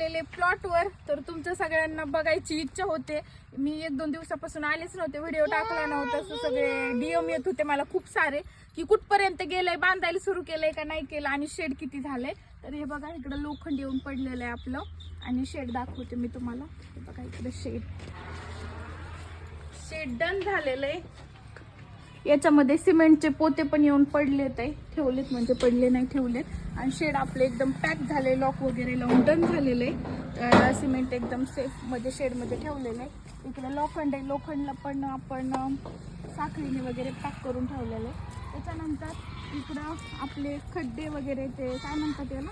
आलेले प्लॉटवर तर तुमच्या सगळ्यांना बघायची इच्छा होते. मी एक दोन दिवसापासून आलेच नव्हते व्हिडिओ टाकला नव्हता तर सगळे डीएम येत होते मला खूप सारे की कुठपर्यंत गेलंय बांधायला सुरू केलंय का नाही केलं आणि शेड किती झालंय. तर हे बघा इकडं लोखंड येऊन पडलेलं आहे आपलं आणि शेड दाखवते मी तुम्हाला. हे बघा इकडं शेड शेड डन झालेलं आहे. याच्यामध्ये सिमेंटचे पोते पण येऊन पडलेत आहे ठेवलेत म्हणजे पडले नाही ठेवलेत. आणि शेड आपले एकदम पॅक झाले लॉक वगैरे लावून डन झालेलं. आहे तर सिमेंट एकदम सेफमध्ये शेडमध्ये ठेवलेलं. आहे इकडे लोखंड आहे लोखंडला पण आपण साखळीने वगैरे पॅक करून ठेवलेलं. आहे त्याच्यानंतर इकडं आपले खड्डे वगैरे ते काय म्हणतात याला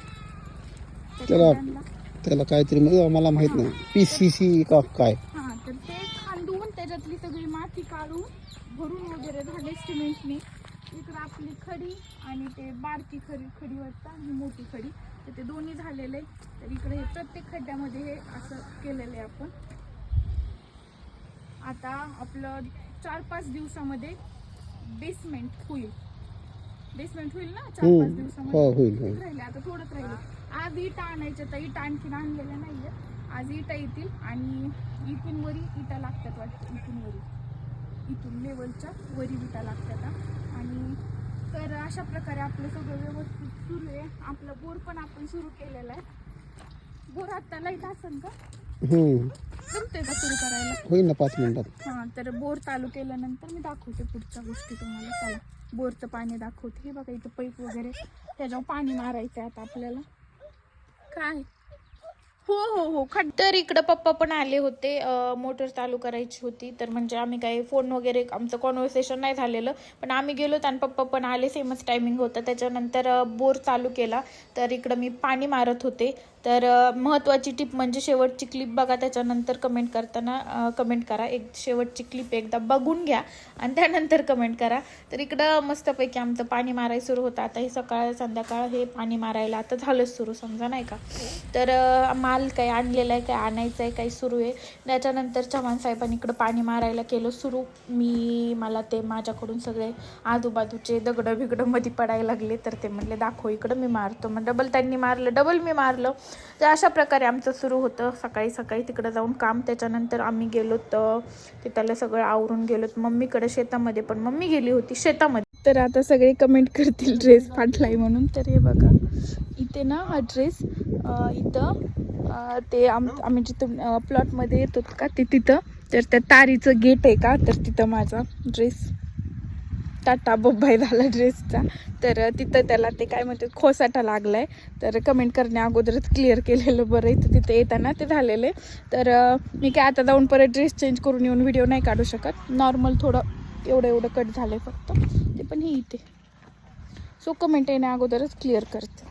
त्या त्याला- काहीतरी म्हणजे मला माहीत नाही. पी सी सी काय? हा तर ते खांदून त्याच्यातली सगळी माती काढून भरून वगैरे झाले सिमेंटने इकडं आपली खडी आणि ते बारकी खडी खडी वाटतं आणि मोठी खडी. तर ते दोन्ही झालेले. तर इकडे हे प्रत्येक खड्ड्यामध्ये हे असं केलेलं आहे आपण. आता आपलं चार पाच दिवसामध्ये बेसमेंट होईल. बेसमेंट होईल ना? चार पाच. दिवसामध्ये? हो राहिले आता थोडंच राहिले आज इटा आणायच्या तर इटा आणखीन आणलेल्या नाहीये. आज इटा येतील आणि इथून वरी इटा लागतात वाटतं इथून वरी. इथून लेवलच्या वरी इटा लागतात. आणि तर अशा प्रकारे आपलं सगळं व्यवस्थित सुरू आहे. आपलं बोर पण आपण सुरू केलेला आहे. बोर आता लाइट असेल का. जमते का सुरू करायला? होईल ना पाच मिनिटात. हा तर बोर चालू केल्यानंतर मी दाखवते पुढच्या गोष्टी तुम्हाला. चला बोरचं पाणी दाखवते. हे बघा इथं पाईप वगैरे त्याच्यावर पाणी मारायचं आहे आता आपल्याला. काय? हो हो हो. खड्ड तर इकडं पप्पा पण आले होते. मोटर चालू करायची होती. तर म्हणजे आम्ही काही फोन वगैरे आमचं कॉन्व्हर्सेशन नाही झालेलं. पण आम्ही गेलो आणि पप्पा पण आले. सेमच टायमिंग होतं. त्याच्यानंतर बोर चालू केला. तर इकडं मी पाणी मारत होते. तर महत्त्वाची टिप म्हणजे शेवटची क्लिप बघा त्याच्यानंतर कमेंट करताना कमेंट करा. एक शेवटची क्लिप एकदा बघून घ्या आणि त्यानंतर कमेंट करा. तर इकडं मस्तपैकी आमचं पाणी मारायला सुरू होतं. आता हे सकाळ संध्याकाळ हे पाणी मारायला आता झालंच सुरू समजा नाही का? तर माल काही आणलेला आहे काही आणायचं आहे काही सुरू आहे. त्याच्यानंतर चव्हाण साहेबांनी इकडं पाणी मारायला केलं सुरू. मी मला ते माझ्याकडून सगळे आजूबाजूचे दगडं बिगडं मध्ये पडायला लागले. तर ते म्हटले दाखव इकडं मी मारतो. मग डबल त्यांनी मारलं. डबल मी मारलं. तर अशा प्रकारे आमचं सुरू होतं. सकाळी सकाळी तिकडं जाऊन काम त्याच्यानंतर आम्ही गेलो तर तिथलं सगळं आवरून गेलो. मम्मीकडे शेतामध्ये पण मम्मी गेली होती शेतामध्ये. तर आता सगळे कमेंट करतील ड्रेस फाटलाय म्हणून. तर हे बघा इथे ना हा ड्रेस इथं ते आम आम्ही जिथं प्लॉटमध्ये येतो का ते तिथं. तर त्या तारीचं गेट आहे का? तर तिथं माझा ड्रेस टाटा बब्बाई झाला ड्रेसचा तर तिथं त्याला ते काय म्हणते खोसाटा लागला आहे तर कमेंट करण्या अगोदरच क्लिअर केलेलं बरं इथं तिथे येताना ते झालेले. तर मी काय आता जाऊन परत ड्रेस चेंज करून येऊन व्हिडिओ नाही काढू शकत. नॉर्मल थोडं एवढं एवढं कट झालं आहे फक्त. ते पण हे इथे. सो कमेंट येण्या अगोदरच क्लिअर करते.